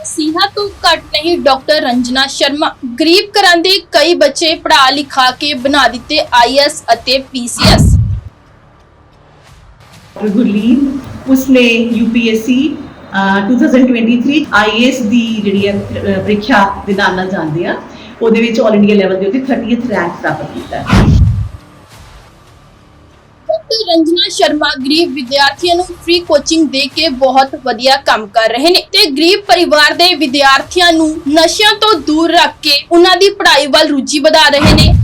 ਮਸੀਹਾ ਤੋਂ ਘੱਟ ਨਹੀਂ ਡਾਕਟਰ ਰੰਜਨਾ ਸ਼ਰਮਾ। ਗਰੀਬ ਘਰਾਂ ਦੇ ਕਈ ਬੱਚੇ ਪੜ੍ਹਾ ਲਿਖਾ ਕੇ ਬਣਾ ਦਿੱਤੇ ਆਈਐਸ ਅਤੇ ਪੀਸੀਐਸ ਡਾਕਟਰ ਗੁਰਲੀਨ ਉਸਨੇ ਯੂਪੀਐਸਸੀ 2023 ਆਈਐਸ ਦੀ ਜਿਹੜੀ ਹੈ ਅਹ, ਪ੍ਰੀਖਿਆ ਦੇ ਨਾਮ ਨਾਲ ਜਾਣਦੇ ਆ। ਉਹਦੇ ਵਿੱਚ ਆਲ ਇੰਡੀਆ ਲੈਵਲ ਦੇ ਉੱਤੇ 30th ਰੈਂਕ ਪ੍ਰਾਪਤ ਕੀਤਾ। ਹੈ ਡਾਕਟਰ ਰੰਜਨਾ ਸ਼ਰਮਾ ਗਰੀਬ ਵਿਦਿਆਰਥੀਆਂ ਨੂੰ ਫ੍ਰੀ ਕੋਚਿੰਗ ਦੇ ਕੇ ਬਹੁਤ ਵਧੀਆ ਕੰਮ ਕਰ ਰਹੇ ਨੇ ਤੇ ਗਰੀਬ ਪਰਿਵਾਰ ਦੇ ਵਿਦਿਆਰਥੀਆਂ ਨੂੰ ਨਸ਼ਿਆਂ ਤੋਂ ਦੂਰ ਰੱਖ ਕੇ ਉਹਨਾਂ ਦੀ ਪੜ੍ਹਾਈ ਵੱਲ ਰੁਚੀ ਵਧਾ ਰਹੇ ਨੇ।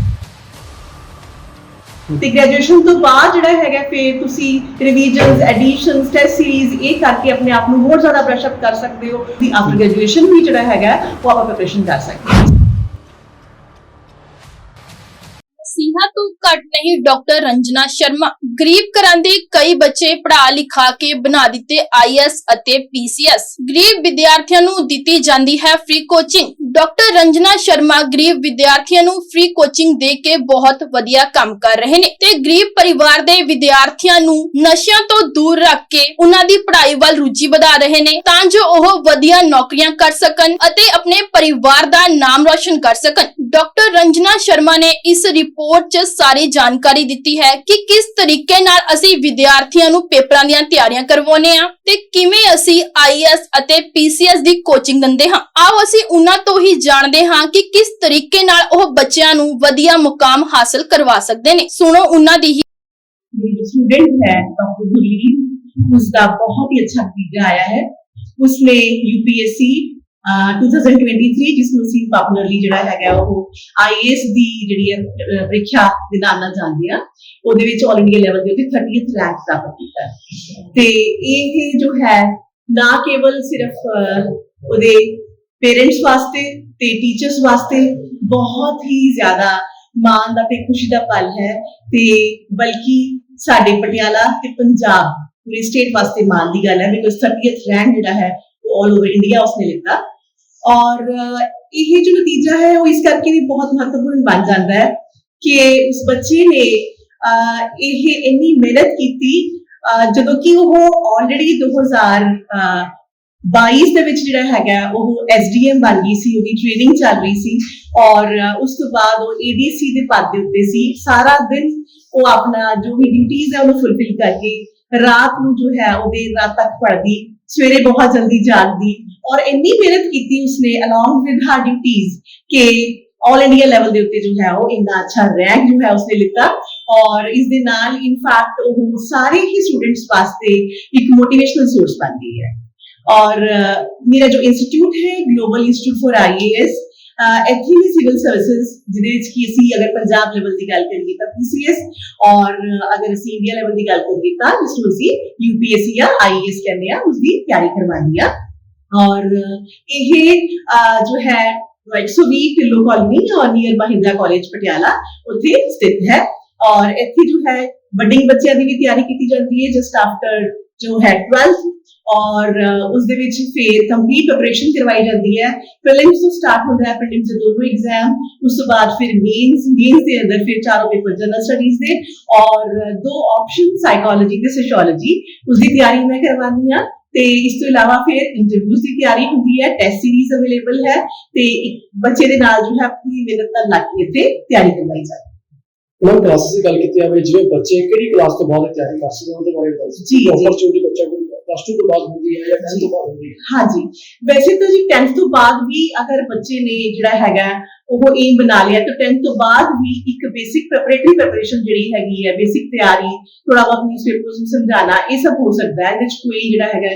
ਤੇ ਗ੍ਰੈਜੂਏਸ਼ਨ ਤੋਂ ਬਾਅਦ ਜਿਹੜਾ ਹੈਗਾ, ਫਿਰ ਤੁਸੀਂ ਰਿਵੀਜ਼ਨਸ ਐਡੀਸ਼ਨਸ ਟੈਸਟ ਸੀਰੀਜ਼ ਇਹ ਕਰਕੇ ਆਪਣੇ ਆਪ ਨੂੰ ਹੋਰ ਜ਼ਿਆਦਾ ਬ੍ਰਸ਼ ਅਪ ਕਰ ਸਕਦੇ ਹੋ। ਦੀ ਆਫਟਰ ਗ੍ਰੈਜੂਏਸ਼ਨ ਵੀ ਜਿਹੜਾ ਹੈਗਾ, ਉਹ ਆਪਾਂ ਪ੍ਰੈਪਰੇਸ਼ਨ ਕਰ ਸਕਦੇ ਹਾਂ। ਘੱਟ ਨਹੀਂ, ਡਾਕਟਰ ਰੰਜਨਾ ਸ਼ਰਮਾ। ਗਰੀਬ ਘਰਾਂ ਦੇ ਕਈ ਬੱਚੇ ਪੜ੍ਹਾ ਲਿਖਾ ਕੇ ਬਣਾ ਦਿੱਤੇ ਆਈਐਸ ਅਤੇ ਪੀਸੀਐਸ ਗਰੀਬ ਵਿਦਿਆਰਥੀਆਂ ਨੂੰ ਦਿੱਤੀ ਜਾਂਦੀ ਹੈ free coaching doctor Ranjana Sharma ਗਰੀਬ ਵਿਦਿਆਰਥੀਆਂ ਨੂੰ ਫ੍ਰੀ ਕੋਚਿੰਗ ਦੇ ਕੇ ਬਹੁਤ ਵਧੀਆ ਕੰਮ ਕਰ ਰਹੇ ਨੇ ਤੇ ਗਰੀਬ ਪਰਿਵਾਰ ਦੇ ਵਿਦਿਆਰਥੀਆਂ ਨੂੰ ਨਸ਼ਿਆਂ ਤੋਂ ਦੂਰ ਰੱਖ ਕੇ ਉਹਨਾਂ ਦੀ ਪੜ੍ਹਾਈ ਵੱਲ ਰੁਚੀ ਵਧਾ ਰਹੇ ਨੇ ਤਾਂ ਜੋ ਉਹ ਵਧੀਆ ਨੌਕਰੀਆਂ ਕਰ ਸਕਣ ਅਤੇ ਆਪਣੇ ਪਰਿਵਾਰ ਦਾ ਨਾਮ ਰੋਸ਼ਨ ਕਰ ਸਕਣ। ਡਾਕਟਰ ਰੰਜਨਾ ਸ਼ਰਮਾ ਨੇ ਇਸ ਰਿਪੋਰਟ 'ਚ ਸਾਰੀ ਜਾਣਕਾਰੀ ਦਿੱਤੀ ਹੈ ਕਿ ਕਿਸ ਤਰੀਕੇ ਨਾਲ ਅਸੀਂ ਵਿਦਿਆਰਥੀਆਂ ਨੂੰ ਪੇਪਰਾਂ ਦੀਆਂ ਤਿਆਰੀਆਂ ਕਰਵਾਉਂਦੇ ਹਾਂ ਤੇ ਕਿਵੇਂ ਅਸੀਂ ਆਈਐਸ ਅਤੇ ਪੀਸੀਐਸ ਦੀ ਕੋਚਿੰਗ ਦਿੰਦੇ ਹਾਂ ਆਓ ਅਸੀਂ ਉਹਨਾਂ ਤੋਂ ਹੀ ਜਾਣਦੇ ਹਾਂ ਕਿ ਕਿਸ ਤਰੀਕੇ ਨਾਲ ਉਹ ਬੱਚਿਆਂ ਨੂੰ ਵਧੀਆ ਮੁਕਾਮ ਹਾਸਲ ਕਰਵਾ ਸਕਦੇ ਨੇ ਸੁਣੋ ਉਹਨਾਂ ਦੀ ਹੀ मेरी जो स्टूडेंट है डॉक्टर गुरलीन उसका बहुत ही अच्छा नतीजा आया है उसने यूपीएससी 2023 ਜਿਸਨੂੰ ਅਸੀਂ ਪਾਪੂਲਰਲੀ ਜਿਹੜਾ ਹੈਗਾ ਉਹ ਆਈਐਸ ਦੀ ਜਿਹੜੀ ਹੈ ਪ੍ਰੀਖਿਆ ਦੇ ਨਾਮ ਨਾਲ ਜਾਣਦੇ ਆ ਉਹਦੇ ਵਿੱਚ ਆਲ ਇੰਡੀਆ ਲੈਵਲ ਦੇ ਉੱਤੇ 30th ਰੈਂਕ ਪ੍ਰਾਪਤ ਕੀਤਾ ਤੇ ਇਹ ਜੋ ਹੈ, ਨਾ ਕੇਵਲ ਸਿਰਫ ਉਹਦੇ ਪੇਰੈਂਟਸ ਵਾਸਤੇ ਤੇ ਟੀਚਰਸ ਵਾਸਤੇ ਬਹੁਤ ਹੀ ਜ਼ਿਆਦਾ ਮਾਣ ਦਾ ਤੇ ਖੁਸ਼ੀ ਦਾ ਪਲ ਹੈ ਤੇ ਬਲਕਿ ਸਾਡੇ ਪਟਿਆਲਾ ਤੇ ਪੰਜਾਬ ਪੂਰੇ ਸਟੇਟ ਵਾਸਤੇ ਮਾਣ ਦੀ ਗੱਲ ਹੈ ਬਿਕੋਜ਼ 30th ਰੈਂਕ ਜਿਹੜਾ ਹੈ, ਉਹ ਆਲ ਓਵਰ ਇੰਡੀਆ ਉਸਨੇ ਲਿੱਤਾ। ਔਰ ਇਹ ਜੋ ਨਤੀਜਾ ਹੈ, ਉਹ ਇਸ ਕਰਕੇ ਵੀ ਬਹੁਤ ਮਹੱਤਵਪੂਰਨ ਬਣ ਜਾਂਦਾ ਹੈ ਕਿ ਉਸ ਬੱਚੇ ਨੇ ਇਹ ਇੰਨੀ ਮਿਹਨਤ ਕੀਤੀ ਜਦੋਂ ਕਿ ਉਹ ਆਲਰੇਡੀ 2022 ਦੇ ਵਿੱਚ ਜਿਹੜਾ ਹੈਗਾ, ਉਹ ਐਸਡੀਐਮ ਬਣ ਗਈ ਸੀ, ਉਹਦੀ ਟ੍ਰੇਨਿੰਗ ਚੱਲ ਰਹੀ ਸੀ ਔਰ ਉਸ ਤੋਂ ਬਾਅਦ ਉਹ ਏਡੀਸੀ ਦੇ ਪਦ ਦੇ ਉੱਤੇ ਸੀ। ਸਾਰਾ ਦਿਨ ਉਹ ਆਪਣਾ ਜੋ ਵੀ ਡਿਊਟੀਆਂ ਹੈ, ਉਹਨੂੰ ਫੁੱਲਫਿਲ ਕਰਕੇ ਰਾਤ ਨੂੰ ਜੋ ਹੈ ਉਹਦੇ ਰਾਤ ਤੱਕ ਪੜ੍ਹਦੀ ਸਵੇਰੇ ਬਹੁਤ ਜਲਦੀ ਜਾਗਦੀ ਔਰ ਇੰਨੀ ਮਿਹਨਤ ਕੀਤੀ ਉਸਨੇ ਅਲੋਂਗ ਵਿਦ ਹਰ ਡਿਊਟੀਆਂ ਕਿ ਆਲ ਇੰਡੀਆ ਲੈਵਲ ਦੇ ਉੱਤੇ ਜੋ ਹੈ ਉਹ ਇੰਨਾ ਅੱਛਾ ਰੈਂਕ ਜੋ ਹੈ ਉਸਨੇ ਲਿੱਤਾ ਔਰ ਇਸ ਦੇ ਨਾਲ ਇਨਫੈਕਟ ਉਹ ਸਾਰੇ ਹੀ ਸਟੂਡੈਂਟਸ ਵਾਸਤੇ ਇੱਕ ਮੋਟੀਵੇਸ਼ਨਲ ਸੋਰਸ ਬਣ ਗਈ ਹੈ ਔਰ ਅਹ, ਮੇਰਾ ਜੋ ਇੰਸਟੀਚਿਊਟ ਹੈ ਗਲੋਬਲ ਇੰਸਟੀਚਿਊਟ ਫॉर ਆਈਏਐਸ ਇੱਥੇ ਵੀ ਸਿਵਲ ਸਰਵਿਸਿਜ਼ ਜਿਹਦੇ ਵਿੱਚ ਕੀ ਅਸੀਂ ਅਗਰ ਪੰਜਾਬ ਲੈਵਲ ਦੀ ਗੱਲ ਕਰੀਏ ਤਾਂ ਪੀਸੀਐਸ ਔਰ ਅਹ, ਅਗਰ ਅਸੀਂ ਇੰਡੀਆ ਲੈਵਲ ਦੀ ਗੱਲ ਕਰੀਏ ਤਾਂ ਜਿਸ ਨੂੰ ਅਸੀਂ ਯੂਪੀਐਸਸੀ ਜਾਂ ਆਈਏਐਸ ਕਹਿੰਦੇ ਆ ਉਸ ਦੀ ਤਿਆਰੀ ਕਰਵਾਉਣੀ ਆ ਔਰ ਅਹ, ਇਹ ਅਹ, ਜੋ ਹੈ 120 ਕਿਲੋ ਕਾਲੋਨੀ ਔਰ ਨੀਅਰ ਮਹਿੰਦਰਾ ਕਾਲਜ ਪਟਿਆਲਾ ਉੱਥੇ ਸਥਿਤ ਹੈ ਔਰ ਇੱਥੇ ਜੋ ਹੈ ਵੱਡੇ ਬੱਚਿਆਂ ਦੀ ਵੀ ਤਿਆਰੀ ਕੀਤੀ ਜਾਂਦੀ ਹੈ ਜਸਟ ਆਫਟਰ ਜੋ ਹੈ 12th ਔਰ ਉਸ ਦੇ ਵਿੱਚ ਫਿਰ ਕੰਪਲੀਟ ਪ੍ਰੈਪਰੇਸ਼ਨ ਕਰਵਾਈ ਜਾਂਦੀ ਹੈ। ਪ੍ਰੀਲਿਮਸ ਤੋਂ ਸਟਾਰਟ ਹੁੰਦਾ ਹੈ ਪ੍ਰੀਲਿਮਸ ਦੇ ਦੋਨੋਂ ਐਗਜ਼ਾਮ ਉਸ ਤੋਂ ਬਾਅਦ ਫਿਰ ਮੇਨਸ ਮੇਨਸ ਦੇ ਅੰਦਰ ਫਿਰ ਚਾਰੋਂ ਪੇਪਰ ਜਨਰਲ ਸਟੱਡੀਜ਼ ਦੇ ਔਰ ਦੋ ਆਪਸ਼ਨ ਸਾਈਕੋਲੋਜੀ ਤੇ ਸੋਸ਼ੀਓਲੋਜੀ ਉਸ ਦੀ ਤਿਆਰੀ ਮੈਂ ਕਰਵਾਉਣੀ ਆ ਤੇ ਇਸ ਤੋਂ ਇਲਾਵਾ ਫਿਰ ਇੰਟਰਵਿਊਜ਼ ਦੀ ਤਿਆਰੀ ਹੁੰਦੀ ਹੈ ਟੈਸਟ ਸੀਰੀਜ਼ ਅਵੇਲੇਬਲ ਹੈ ਤੇ ਬੱਚੇ ਦੇ ਨਾਲ ਜੋ ਹੈ ਪੂਰੀ ਮਿਹਨਤ ਨਾਲ ਲੱਗ ਕੇ ਇੱਥੇ ਤਿਆਰੀ ਕਰਵਾਈ ਜਾਂਦੀ ਹੈ। ਉਹਨਾਂ ਕਲਾਸਿਸ ਦੀ ਗੱਲ ਕੀਤੀ ਜਾਵੇ ਜਿਵੇਂ ਬੱਚੇ ਕਿਹੜੀ ਕਲਾਸ ਤੋਂ ਬਾਅਦ ਤਿਆਰੀ ਕਰ ਸਕਦੇ ਉਹਦੇ ਬਾਰੇ ਦੱਸੋ ਜੀ। ਓਪਰਚੁਨਿਟੀ ਬੱਚਾ ਕੋਈ ਪਲੱਸ 2 ਤੋਂ ਬਾਅਦ ਹੁੰਦੀ ਹੈ ਜਾਂ 10 ਤੋਂ ਬਾਅਦ ਹੁੰਦੀ ਹੈ? ਹਾਂਜੀ। ਵੈਸੇ ਤਾਂ ਜੀ 10th ਤੋਂ ਬਾਅਦ ਵੀ ਅਗਰ ਬੱਚੇ ਨੇ ਜਿਹੜਾ ਹੈਗਾ, ਉਹ ਏਮ ਬਣਾ ਲਿਆ, ਤਾਂ 10th ਤੋਂ ਬਾਅਦ ਵੀ ਇੱਕ ਬੇਸਿਕ ਪ੍ਰੈਪਰੇਟਰੀ ਪ੍ਰੈਪਰੇਸ਼ਨ ਜਿਹੜੀ ਹੈਗੀ ਹੈ ਬੇਸਿਕ ਤਿਆਰੀ ਥੋੜਾ ਬਹੁਤ ਨਿਊਜ਼ਪੇਪਰਸ ਨੂੰ ਸਮਝਾਣਾ ਇਹ ਸਭ ਹੋ ਸਕਦਾ ਹੈ ਇਹਦੇ ਵਿੱਚ ਕੋਈ ਜਿਹੜਾ ਹੈਗਾ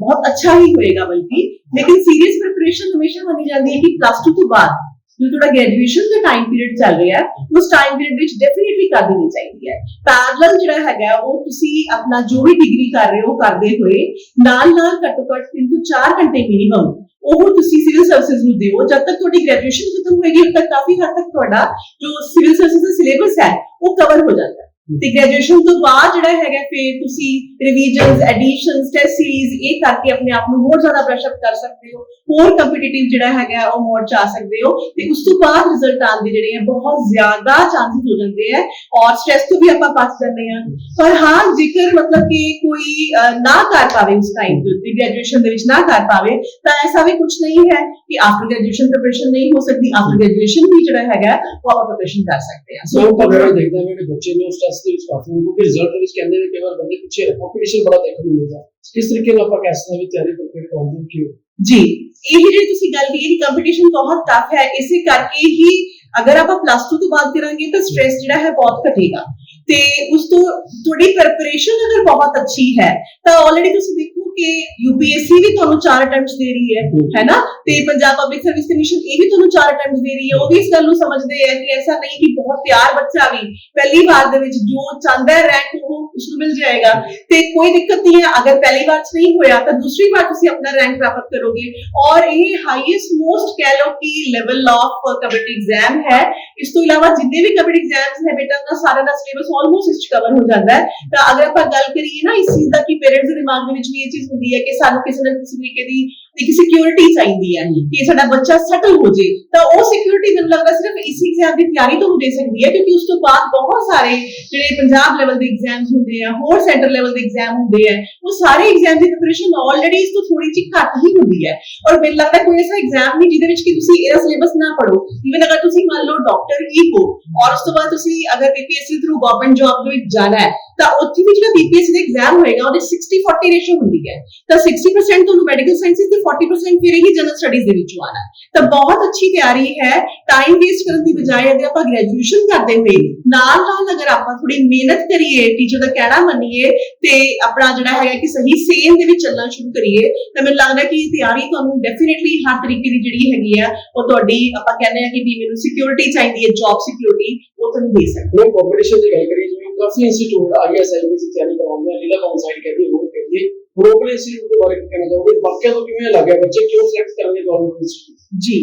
ਬਹੁਤ ਅੱਛਾ ਹੀ ਹੋਏਗਾ ਬਲਕਿ। ਲੇਕਿਨ ਸੀਰੀਅਸ ਪ੍ਰੈਪਰੇਸ਼ਨ ਹਮੇਸ਼ਾ ਮੰਨੀ ਜਾਂਦੀ ਹੈ ਕਿ ਪਲੱਸ 2 ਤੋਂ ਬਾਅਦ। ਜੋ ਤੁਹਾਡਾ ਗ੍ਰੈਜੂਏਸ਼ਨ ਦਾ ਟਾਈਮ ਪੀਰੀਅਡ ਚੱਲ ਰਿਹਾ ਹੈ, ਉਸ ਟਾਈਮ ਪੀਰੀਅਡ ਵਿੱਚ ਡੈਫੀਨਿਟਲੀ ਕਰ ਦੇਣੀ ਚਾਹੀਦੀ ਹੈ। ਪੈਰਲਲ ਜਿਹੜਾ ਹੈਗਾ, ਉਹ ਤੁਸੀਂ ਆਪਣਾ ਜੋ ਵੀ ਡਿਗਰੀ ਕਰ ਰਹੇ ਹੋ ਕਰਦੇ ਹੋਏ ਨਾਲ ਨਾਲ ਘੱਟੋ ਘੱਟ 3 ਤੋਂ 4 ਘੰਟੇ ਮਿਨੀਮਮ ਉਹ ਤੁਸੀਂ ਸਿਵਲ ਸਰਵਿਸਿਜ਼ ਨੂੰ ਦਿਓ। ਜਦ ਤੱਕ ਤੁਹਾਡੀ ਗ੍ਰੈਜੂਏਸ਼ਨ ਖਤਮ ਹੋਏਗੀ, ਉਦ ਤੱਕ ਕਾਫੀ ਹੱਦ ਤੱਕ ਤੁਹਾਡਾ ਜੋ ਸਿਵਲ ਸਰਵਿਸਿਜ਼ ਦਾ ਸਿਲੇਬਸ ਹੈ, ਉਹ ਕਵਰ ਹੋ ਜਾਂਦਾ ਹੈ। ਤੇ ਗ੍ਰੈਜੂਏਸ਼ਨ ਤੋਂ ਬਾਅਦ ਜਿਹੜਾ ਹੈਗਾ ਫਿਰ ਤੁਸੀਂ ਰਿਵੀਜ਼ਨਸ ਐਡੀਸ਼ਨਸ ਟੈਸਟ ਸੀਰੀਜ਼ ਇਹ ਕਰਕੇ ਆਪਣੇ ਆਪ ਨੂੰ ਹੋਰ ਜ਼ਿਆਦਾ ਬ੍ਰਸ਼ ਅਪ ਕਰ ਸਕਦੇ ਹੋ ਹੋਰ ਕੰਪੀਟੀਟਿਵ ਜਿਹੜਾ ਹੈਗਾ ਉਹ ਮੋਡ ਚ ਆ ਸਕਦੇ ਹੋ ਤੇ ਉਸ ਤੋਂ ਬਾਅਦ ਰਿਜ਼ਲਟ ਆਉਣ ਦੇ ਜਿਹੜੇ ਆ ਬਹੁਤ ਜ਼ਿਆਦਾ ਚਾਂਸਸ ਹੋ ਜਾਂਦੇ ਆ ਔਰ ਸਟ੍ਰੈਸ ਤੋਂ ਵੀ ਆਪਾਂ ਬਚ ਜਾਂਦੇ ਆ ਪਰ ਹਾਂ ਜੇਕਰ ਮਤਲਬ ਕਿ ਕੋਈ ਅਹ, ਨਾ ਕਰ ਪਾਵੇ ਉਸ ਟਾਈਮ ਦੇ ਉੱਤੇ ਗ੍ਰੈਜੂਏਸ਼ਨ ਦੇ ਵਿੱਚ ਨਾ ਕਰ ਪਾਵੇ ਤਾਂ ਐਸਾ ਵੀ ਕੁਝ ਨਹੀਂ ਹੈ ਕਿ ਆਫਟਰ ਗ੍ਰੈਜੂਏਸ਼ਨ ਪ੍ਰਿਪਰੇਸ਼ਨ ਨਹੀਂ ਹੋ ਸਕਦੀ। ਆਫਟਰ ਗ੍ਰੈਜੂਏਸ਼ਨ ਵੀ ਜਿਹੜਾ ਹੈਗਾ ਉਹ ਆਪਾਂ ਪ੍ਰਿਪਰੇਸ਼ਨ ਕਰ ਸਕਦੇ ਹਾਂ। ਸੋ ਵਗੈਰਾ ਦੇਖਦੇ ਹਾਂ ਜਿਹੜੇ ਬੱਚੇ ਨੇ ਉਸ ਟੈਸਟ ਦੇ ਵਿੱਚ ਕਾਫੀ ਨੇ ਕਿਉਂਕਿ ਰਿਜ਼ਲਟ ਦੇ ਵਿੱਚ ਕਹਿੰਦੇ ਨੇ ਕਈ ਵਾਰ ਬੰਦੇ ਪਿੱਛੇ ਕੰਪੀਟੀਸ਼ਨ ਬੜਾ ਦੇਖਣ ਨੂੰ ਮਿਲਦਾ ਕਿਸ ਤਰੀਕੇ ਨਾਲ ਆਪਾਂ ਕਹਿ ਸਕਦੇ ਹਾਂ ਵੀ ਤਿਆਰੀ ਕਰਕੇ ਕਰਾਉਂਦੇ ਹਾਂ ਕਿਉਂ ਜੀ ਇਹ ਜਿਹੜੀ ਤੁਸੀਂ ਗੱਲ ਕੀਤੀ ਕੰਪੀਟੀਸ਼ਨ ਬਹੁਤ ਟਫ ਹੈ ਇਸੇ ਕਰਕੇ ਹੀ ਅਗਰ ਆਪਾਂ ਪਲੱਸ 2 ਤੋਂ ਬਾਅਦ ਕਰਾਂਗੇ ਤਾਂ ਸਟ੍ਰੈਸ ਜਿਹੜਾ ਹੈ ਬਹੁਤ ਘਟੇਗਾ ਤੇ ਉਸ ਤੋਂ ਤੁਹਾਡੀ ਪ੍ਰੈਪਰੇਸ਼ਨ ਅਗਰ ਬਹੁਤ ਅੱਛੀ ਹੈ ਤਾਂ ਆਲਰੇਡੀ ਤੁਸੀਂ ਦੇਖੋ ਕਿ ਯੂਪੀਐਸਸੀ ਵੀ ਤੁਹਾਨੂੰ ਚਾਰ ਅਟੈਂਪਟਸ ਦੇ ਰਹੀ ਹੈ ਹਮ। ਹੈ ਨਾ? ਤੇ ਪੰਜਾਬ ਪਬਲਿਕ ਸਰਵਿਸ ਕਮਿਸ਼ਨ ਇਹ ਵੀ ਤੁਹਾਨੂੰ ਚਾਰ ਅਟੈਂਪਟਸ ਦੇ ਰਹੀ ਹੈ। ਉਹ ਵੀ ਇਸ ਗੱਲ ਨੂੰ ਸਮਝਦੇ ਹੈ ਕਿ ਐਸਾ ਨਹੀਂ ਕਿ ਬਹੁਤ ਤਿਆਰ ਬੱਚਾ ਵੀ ਪਹਿਲੀ ਵਾਰ ਦੇ ਵਿੱਚ ਜੋ ਚਾਹੁੰਦਾ ਹੈ ਰੈਂਕ ਉਹ ਉਸ ਨੂੰ ਮਿਲ ਜਾਏਗਾ। ਤੇ ਕੋਈ ਦਿੱਕਤ ਨਹੀਂ ਹੈ। ਅਗਰ ਪਹਿਲੀ ਵਾਰ ਚ ਨਹੀਂ ਹੋਇਆ ਤਾਂ ਦੂਸਰੀ ਵਾਰ ਤੁਸੀਂ ਆਪਣਾ ਰੈਂਕ ਪ੍ਰਾਪਤ ਕਰੋਗੇ। ਔਰ ਇਹ ਹਾਈਐਸਟ ਮੋਸਟ ਕਹਿ ਲਓ ਕਿ ਲੈਵਲ ਆਫ ਕਬੱਡੀ ਐਗਜ਼ਾਮ ਹੈ। ਇਸ ਤੋਂ ਇਲਾਵਾ ਜਿੰਨੇ ਵੀ ਕਬੱਡੀ ਐਗਜ਼ਾਮਸ ਹੈ ਬੇਟਾ ਦਾ ਸਾਰਾ ਦਾ ਸਿਲੇਬਸ ਆਲਮੋਸਟ ਇਸ ਚ ਕਵਰ ਹੋ ਜਾਂਦਾ ਹੈ। ਤਾਂ ਅਗਰ ਆਪਾਂ ਗੱਲ ਕਰੀਏ ਨਾ ਇਸ ਚੀਜ਼ ਦਾ ਕਿ ਪੇਰੈਂਟਸ ਦੇ ਦਿਮਾਗ ਦੇ ਵਿੱਚ ਵੀ ਇਹ ਚੀਜ਼ ਹੁੰਦੀ ਹੈ ਕਿ ਸਾਨੂੰ ਕਿਸੇ ਨਾ ਕਿਸੇ ਤਰੀਕੇ ਦੀ ਇੱਕ ਸਿਕਿਉਰਿਟੀ ਚਾਹੀਦੀ ਹੈ ਕਿ ਸਾਡਾ ਬੱਚਾ ਸੈਟਲ ਹੋ ਜੇ ਤਾਂ ਉਹ ਸਿਕਿਉਰਿਟੀ ਮੈਨੂੰ ਲੱਗਦਾ ਸਿਰਫ ਇਸ ਐਗਜ਼ਾਮ ਦੀ ਤਿਆਰੀ ਤੋਂ ਹੋ ਦੇ ਸਕਦੀ ਹੈ ਕਿਉਂਕਿ ਉਸ ਤੋਂ ਬਾਅਦ ਬਹੁਤ ਸਾਰੇ ਜਿਹੜੇ ਪੰਜਾਬ ਲੈਵਲ ਦੇ ਐਗਜ਼ਾਮਸ ਹੁੰਦੇ ਆ ਹੋਰ ਸੈਂਟਰ ਲੈਵਲ ਦੇ ਐਗਜ਼ਾਮ ਹੁੰਦੇ ਆ ਉਹ ਸਾਰੇ ਐਗਜ਼ਾਮ ਦੀ ਪ੍ਰਿਪਰੇਸ਼ਨ ਆਲਰੇਡੀ ਇਸ ਤੋਂ ਥੋੜੀ ਜਿਹੀ ਘੱਟ ਹੀ ਹੁੰਦੀ ਹੈ। ਔਰ ਮੈਨੂੰ ਲੱਗਦਾ ਕੋਈ ਐਸਾ ਐਗਜ਼ਾਮ ਨਹੀਂ ਜਿਹਦੇ ਵਿੱਚ ਕਿ ਤੁਸੀਂ ਇਹਦਾ ਸਿਲੇਬਸ ਨਾ ਪੜੋ ਇਵਨ ਅਗਰ ਤੁਸੀਂ ਮੰਨ ਲਓ ਡਾਕਟਰ ਹੀ ਹੋ ਔਰ ਉਸ ਤੋਂ ਬਾਅਦ ਤੁਸੀਂ ਅਗਰ ਬੀਪੀਐਸਸੀ ਥਰੂ ਗਵਰਨਮੈਂਟ ਜੌਬ ਦੇ ਵਿੱਚ ਜਾਣਾ ਹੈ, ਤਾਂ ਉੱਥੇ ਵੀ ਜਿਹੜਾ ਬੀਪੀਐਸਸੀ ਦਾ ਐਗਜ਼ਾਮ ਹੋਏਗਾ, ਉਹਦੇ 60 40 ਰੇਸ਼ੋ ਹੁੰਦੀ ਹੈ। ਤਾਂ 60% ਤੁਹਾਨੂੰ ਮੈਡੀਕਲ ਸਾਇੰਸਿਸ ਤੇ 40% ਫਿਰ ਹੀ ਜਨਰਲ ਸਟੱਡੀਜ਼ ਦੇ ਵਿੱਚੋਂ ਆਣਾ ਹੈ। ਤਾਂ ਬਹੁਤ ਅੱਛੀ ਤਿਆਰੀ ਹੈ ਟਾਈਮ ਵੇਸਟ ਕਰਨ ਦੀ ਬਜਾਏ ਅਗਰ ਆਪਾਂ ਗ੍ਰੈਜੂਏਸ਼ਨ ਕਰਦੇ ਹੋਏ ਨਾਲ ਨਾਲ ਅਗਰ ਆਪਾਂ ਥੋੜੀ ਮਿਹਨਤ ਕਰੀਏ ਟੀਚਰ ਦਾ ਕਹਿਣਾ ਮੰਨੀਏ ਤੇ ਆਪਣਾ ਜਿਹੜਾ ਹੈਗਾ ਕਿ ਸਹੀ ਸੇਮ ਦੇ ਵਿੱਚ ਚੱਲਣਾ ਸ਼ੁਰੂ ਕਰੀਏ, ਤਾਂ ਮੈਨੂੰ ਲੱਗਦਾ ਕਿ ਇਹ ਤਿਆਰੀ ਤੁਹਾਨੂੰ ਡੈਫੀਨਿਟਲੀ ਹਰ ਤਰੀਕੇ ਦੀ ਜਿਹੜੀ ਹੈਗੀ ਆ, ਉਹ ਤੁਹਾਡੀ ਆਪਾਂ ਕਹਿੰਦੇ ਆ ਕਿ ਵੀ ਮੈਨੂੰ ਸਿਕਿਉਰਿਟੀ ਚਾਹੀਦੀ ਹੈ ਜੌਬ ਸਿਕਿਉਰਿਟੀ ਉਹ ਤੁਹਾਨੂੰ ਦੇ ਸਕਦੀ ਹੁਣ ਕੰਪੀਟੀਸ਼ਨ ਦੀ ਗੱਲ ਕਰੀਏ, ਜਿਵੇਂ ਕਾਫੀ ਇੰਸਟੀਚਿਊਟ ਆਈਐਸ ਆਈਪੀਸੀ ਦੀ ਤਿਆਰੀ ਕਰਵਾਉਂਦੇ ਆ ਲੀਲਾ ਕਾਉਂਸਾਈਡ ਕਹਿੰਦੀ ਹੈ ਹੋਰ ਕਹਿੰਦੀ ਹੈ ਗਲੋਬਲ ਇੰਸਟੀਚਿਊਟ ਦੇ ਬਾਰੇ ਕਹਿਣਾ ਚਾਹੋਗੇ? ਬਾਕੀਆਂ ਤੋਂ ਕਿਵੇਂ ਲੱਗਿਆ ਬੱਚੇ ਕਿਉਂ ਸਿਲੈਕਟ ਕਰਨਗੇ ਗਵਰਨਮੈਂਟ ਇੰਸਟੀਚਿਊਟ ਜੀ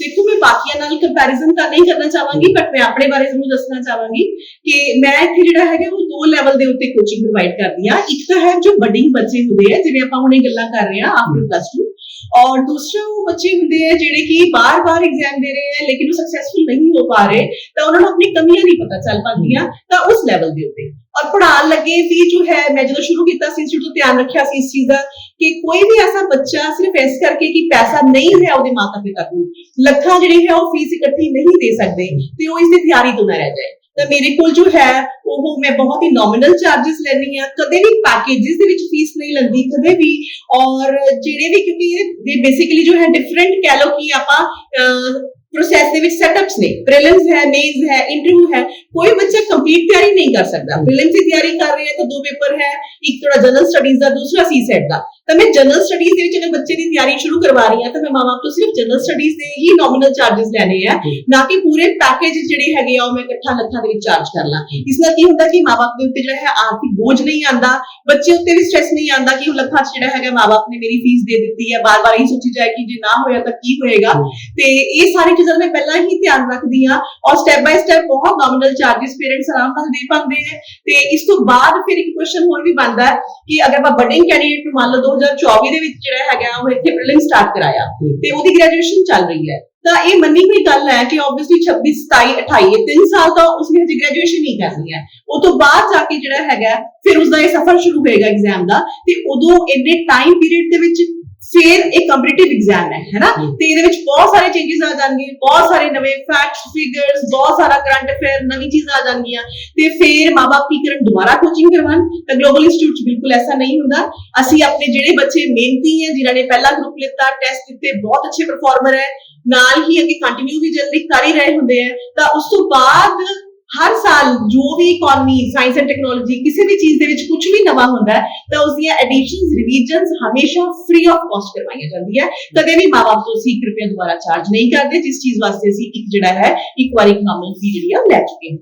ਦੇਖੋ, ਮੈਂ ਬਾਕੀਆਂ ਨਾਲ ਕੰਪੈਰੀਜ਼ਨ ਤਾਂ ਨਹੀਂ ਕਰਨਾ ਚਾਹਾਂਗੀ ਬਟ ਮੈਂ ਆਪਣੇ ਬਾਰੇ ਜ਼ਰੂਰ ਦੱਸਣਾ ਚਾਹਾਂਗੀ ਕਿ ਮੈਂ ਇੱਥੇ ਜਿਹੜਾ ਹੈਗਾ, ਉਹ ਦੋ ਲੈਵਲ ਦੇ ਉੱਤੇ ਕੋਚਿੰਗ ਪ੍ਰੋਵਾਈਡ ਕਰਦੀ ਆ ਇੱਕ ਤਾਂ ਹੈ ਜੋ ਬਡਿੰਗ ਬੱਚੇ ਹੁੰਦੇ ਆ, ਜਿਵੇਂ ਆਪਾਂ ਹੁਣੇ ਗੱਲਾਂ ਕਰ ਰਹੇ ਆ ਆਫਟਰ ਪਲੱਸ 2 ਔਰ ਦੂਸਰਾ ਉਹ ਬੱਚੇ ਹੁੰਦੇ ਆ ਜਿਹੜੇ ਕਿ ਬਾਰ-ਬਾਰ ਐਗਜ਼ਾਮ ਦੇ ਰਹੇ ਆ, ਲੇਕਿਨ ਉਹ ਸਕਸੈਸਫੁਲ ਨਹੀਂ ਹੋ ਪਾ ਰਹੇ, ਤਾਂ ਉਹਨਾਂ ਨੂੰ ਆਪਣੀ ਕਮੀਆਂ ਨਹੀਂ ਪਤਾ ਚੱਲ ਪਾਉਂਦੀਆਂ, ਤਾਂ ਉਸ ਲੈਵਲ ਦੇ ਉੱਤੇ। ਔਰ ਪੜ੍ਹਾਉਣ ਲੱਗੇ ਵੀ ਜੋ ਹੈ, ਮੈਂ ਜਦੋਂ ਸ਼ੁਰੂ ਕੀਤਾ ਸੀ ਇੰਸਟੀਚਿਊਟ ਤੋਂ ਧਿਆਨ ਰੱਖਿਆ ਸੀ, ਇਸ ਚੀਜ਼ ਦਾ, ਕਿ ਕੋਈ ਵੀ ਐਸਾ ਬੱਚਾ ਸਿਰਫ ਇਸ ਕਰਕੇ ਕਿ ਪੈਸਾ ਨਹੀਂ ਹੈ ਉਹਦੇ ਮਾਤਾ ਪਿਤਾ ਕੋਲ ਲੱਖਾਂ ਜਿਹੜੇ ਹੈ ਉਹ ਫੀਸ ਇਕੱਠੀ ਨਹੀਂ ਦੇ ਸਕਦੇ, ਤੇ ਉਹ ਇਸ ਦੀ ਤਿਆਰੀ ਤੋਂ ਨਾ ਰਹਿ ਜਾਏ। ਤਾਂ ਮੇਰੇ ਕੋਲ ਜੋ ਹੈ, ਉਹ ਮੈਂ ਬਹੁਤ ਹੀ ਨੋਮੀਨਲ ਚਾਰजेस ਲੈਣੀ ਆ ਕਦੇ ਵੀ ਪੈਕੇजेस ਦੇ ਵਿੱਚ ਫੀਸ ਨਹੀਂ ਲੱਗਦੀ, ਕਦੇ ਵੀ। ਔਰ ਜਿਹੜੇ ਵੀ ਕਿਉਂਕਿ ਇਹ ਬੇਸਿਕਲੀ ਜੋ ਹੈ ਡਿਫਰੈਂਟ ਕਹ ਲੋ ਕਿ ਆਪਾਂ ਪ੍ਰੋਸੈਸ ਦੇ ਵਿੱਚ ਸੈਟਅਪਸ ਨੇ। ਪ੍ਰੀਲਿਮਸ ਹੈ ਮੇਨਸ ਹੈ ਇੰਟਰਵਿਊ ਹੈ। ਕੋਈ ਬੱਚਾ ਕੰਪਲੀਟ ਤਿਆਰੀ ਨਹੀਂ ਕਰ ਸਕਦਾ। ਪ੍ਰੀਲਿਮਸ ਦੀ ਤਿਆਰੀ ਕਰ ਰਿਹਾ ਤਾਂ ਦੋ ਪੇਪਰ ਹੈ, ਇੱਕ ਥੋੜਾ ਜਨਰਲ ਸਟੱਡੀਜ਼ ਦਾ, ਦੂਸਰਾ ਸੀਸੈਟ ਦਾ। ਤਾਂ ਮੈਂ ਜਨਰਲ ਸਟੱਡੀਜ਼ ਦੇ ਵਿੱਚ ਅਗਰ ਬੱਚੇ ਦੀ ਤਿਆਰੀ ਸ਼ੁਰੂ ਕਰਵਾ ਰਹੀ ਹਾਂ ਤਾਂ ਮੈਂ ਮਾਪੇ ਤੋਂ ਸਿਰਫ ਜਨਰਲ ਸਟੱਡੀਜ਼ ਦੇ ਹੀ ਨੋਮੀਨਲ ਚਾਰजेस ਲੈਣੇ ਆ ਨਾ ਕਿ ਪੂਰੇ ਪੈਕੇਜ ਜਿਹੜੇ ਹੈਗੇ ਆ ਉਹ ਮੈਂ ਇਕੱਠਾ ਲੱਖਾਂ ਦੇ ਵਿੱਚ ਚਾਰਜ ਕਰ ਲਾਂ ਇਸ ਨਾਲ ਕੀ ਹੁੰਦਾ ਕਿ ਮਾਪੇ ਦੇ ਉੱਤੇ ਜਿਹੜਾ ਹੈ ਆਰਥਿਕ ਬੋਝ ਨਹੀਂ ਆਂਦਾ ਬੱਚੇ ਉੱਤੇ ਵੀ ਸਟ੍ਰੈਸ ਨਹੀਂ ਆਂਦਾ ਕਿ ਉਹ ਲੱਖਾਂ ਜਿਹੜਾ ਹੈਗਾ ਮਾਪੇ ਨੇ ਮੇਰੀ ਫੀਸ ਦੇ ਦਿੱਤੀ ਹੈ ਬਾਰ-ਬਾਰ ਇਹ ਸੋਚੀ ਜਾਏ ਕਿ ਜੇ ਨਾ ਹੋਇਆ ਤਾਂ ਕੀ ਹੋਏਗਾ ਤੇ ਇਹ ਸਾਰੀ ਚੀਜ਼ਾਂ ਮੈਂ ਪਹਿਲਾਂ ਹੀ ਧਿਆਨ ਰੱਖਦੀ ਆ ਔਰ ਸਟੈਪ ਬਾਈ ਸਟੈਪ ਬਹੁਤ ਨੋਮੀਨਲ ਚਾਰजेस ਪੇਰੈਂਟਸ ਆਰਾਮ ਨਾਲ ਦੇ ਪਾਉਂਦੇ ਨੇ ਤੇ ਇਸ ਤੋਂ ਬਾਅਦ ਫਿਰ ਇੱਕ ਕੁਐਸਚਨ ਹੋਰ ਵੀ ਬਣਦਾ ਕਿ ਅਗਰ ਆਪਾਂ ਬਡਿੰਗ ਕੈਂਡੀਡੇਟ ਨੂੰ ਮੰਨ ਲਓ 2024 ਦੇ ਵਿੱਚ ਜਿਹੜਾ ਹੈਗਾ, ਉਹ ਇੱਥੇ ਪ੍ਰੀਲਿਮ ਸਟਾਰਟ ਕਰਾਇਆ ਤੇ ਉਹਦੀ ਗ੍ਰੈਜੂਏਸ਼ਨ ਚੱਲ ਰਹੀ ਹੈ। ਤਾਂ ਇਹ ਮੰਨੀ ਹੋਈ ਗੱਲ ਹੈ ਕਿ ਆਬਵੀਅਸਲੀ 26 27 28 ਇਹ 3 ਸਾਲ ਤਾਂ ਉਸਨੇ ਹਜੇ ਗ੍ਰੈਜੂਏਸ਼ਨ ਨਹੀਂ ਕਰਨੀ ਹੈ। ਉਹ ਤੋਂ ਬਾਅਦ ਜਾ ਕੇ ਜਿਹੜਾ ਹੈਗਾ, ਫਿਰ ਉਸਦਾ ਇਹ ਸਫ਼ਰ ਸ਼ੁਰੂ ਹੋਏਗਾ ਐਗਜ਼ਾਮ ਦਾ ਤੇ ਉਦੋਂ ਇੰਨੇ ਟਾਈਮ ਪੀਰੀਅਡ ਦੇ ਵਿੱਚ ਫਿਰ ਇੱਕ ਕੰਪੀਟੀਟਿਵ ਐਗਜ਼ਾਮ ਹੈ ਹੈਨਾ ਤੇ ਇਹਦੇ ਵਿੱਚ ਬਹੁਤ ਸਾਰੇ ਚੇਂजेस ਆ ਜਾਣਗੇ ਬਹੁਤ ਸਾਰੇ ਨਵੇਂ ਫੈਕਟਸ ਫਿਗਰਸ ਬਹੁਤ ਸਾਰਾ ਕਰੰਟ ਅਫੇਅਰ ਨਵੀਂ ਚੀਜ਼ਾਂ ਆ ਜਾਣਗੀਆਂ। ਤੇ ਫਿਰ ਮਾਪੇ ਕੀ ਕਰਨ? ਦੁਬਾਰਾ ਕੋਚਿੰਗ ਕਰਵਾਉਣ? ਤਾਂ ਗਲੋਬਲ ਇੰਸਟੀਚਿਊਟ ਬਿਲਕੁਲ ਐਸਾ ਨਹੀਂ ਹੁੰਦਾ। ਅਸੀਂ ਆਪਣੇ ਜਿਹੜੇ ਬੱਚੇ ਮਿਹਨਤੀ ਹੈ ਜਿਨ੍ਹਾਂ ਨੇ ਪਹਿਲਾ ਗਰੁੱਪ ਲਿੱਤਾ ਟੈਸਟ ਦਿੱਤੇ ਬਹੁਤ ਅੱਛੇ ਪਰਫਾਰਮਰ ਹੈ ਨਾਲ ਹੀ ਅੱਗੇ ਕੰਟੀਨਿਊ ਵੀ ਜਲਦੀ ਕਰ ਹੀ ਰਹੇ ਹੁੰਦੇ ਆ ਤਾਂ ਉਸ ਤੋਂ ਬਾਅਦ ਹਰ ਸਾਲ ਜੋ ਵੀ ਇਕਨੋਮੀ ਸਾਇੰਸ ਐਂਡ ਟੈਕਨੋਲੋਜੀ ਕਿਸੇ ਵੀ ਚੀਜ਼ ਦੇ ਵਿੱਚ ਕੁਝ ਵੀ ਨਵਾਂ ਹੁੰਦਾ ਹੈ, ਤਾਂ ਉਸ ਦੀਆਂ ਐਡੀਸ਼ਨਸ ਰਿਵੀਜ਼ਨਸ ਹਮੇਸ਼ਾ ਫ੍ਰੀ ਆਫ ਕਾਸਟ ਕਰਵਾਈਆਂ ਜਾਂਦੀਆਂ ਕਦੇ ਵੀ ਮਾਪੇ ਤੋਂ ਅਸੀਂ 1 ਰੁਪਿਆ ਦੁਬਾਰਾ ਚਾਰਜ ਨਹੀਂ ਕਰਦੇ, ਜਿਸ ਚੀਜ਼ ਵਾਸਤੇ ਅਸੀਂ ਇੱਕ ਜਿਹੜਾ ਹੈ, ਇੱਕ ਵਾਰੀ ਨਾਮਨਲ ਫੀ ਜਿਹੜੀ ਆ ਉਹ ਲੈ ਚੁੱਕੇ ਹਾਂ।